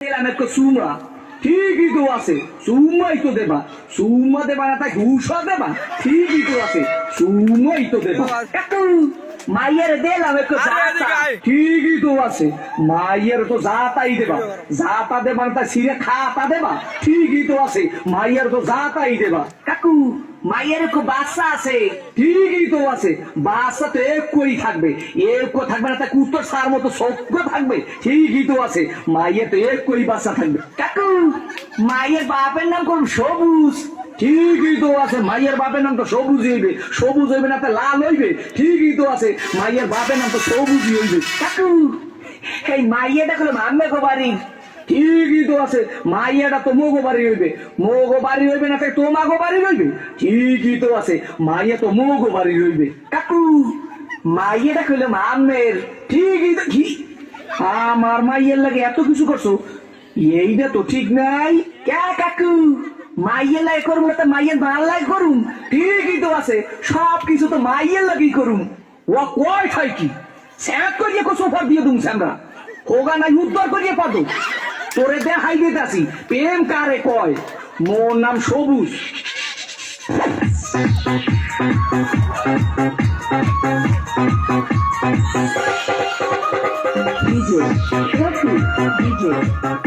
দিলাম একটু সুমরা ঠিকই তো আছে সুমাই তো দেবা। সুমা দেবা না তাই ঘুষা দেবা। ঠিকই তো আছে সুমাই তো দেবা। মাইয়ের দিলাম একটু। ঠিকই তো আছে। মাইয়ের তো জাতাই দেবা। জাতা দেবা না তাই সিরে খাতা দেবা। ঠিকই তো আছে। মাইয়ের তো জাতাই দেবা। কাকু মাইয়ের একটু বাচ্চা আছে। ঠিকই তো আছে। বাচ্চা তো একই থাকবে। একো থাকবে না তা কুত্তর সার মতো সভ্য থাকবে। ঠিকই তো আছে। মাইয়ের তো একই বাচ্চা থাকবে। কাকু মাইয়ের বাপের নাম করুন সবুজ। ঠিকই তো আছে, মাইয়ের বাপের নাম তো সবুজ হইবে। সবুজ হইবে না তো লাল হইবে। ঠিকই তো আছে, মাইয়ের বাপের নাম তো সবুজই হইবে। কাকু, এই মাইয়েটা হলো মাম্মে গো ঠিকই তো আছে, মাইয়াটা তো মোগো বাড়ি হইবে। মোগো বাড়ি হইবে না তাই তোমাগো বাড়ি হইবে? ঠিকই তো আছে, মাইয়া তো মোগো বাড়ি হইবে। কাকু মাইয়াটা কইলে মাম্মের ঠিকই তো, কি? আমার মাইয়ের লাগে এত কিছু করছ। এইটা তো ঠিক নাই। কে কাকু? মাইয়ের লাগে করব না মাইয়ের লাগে করুন ঠিকই তো আছে সব কিছু তো মাইয়ের লাগেই করুন ও কয় ঠাই কি? স্যাক করিয়ে কো সোফা দিয়ে দুম স্যামরা হোগা নাই উদ্ধার করিয়ে পাতো তোরে দেখাই দিতাছি, প্রেম কারে কয়? মোর নাম সবুজ। DJ DJ Rocky.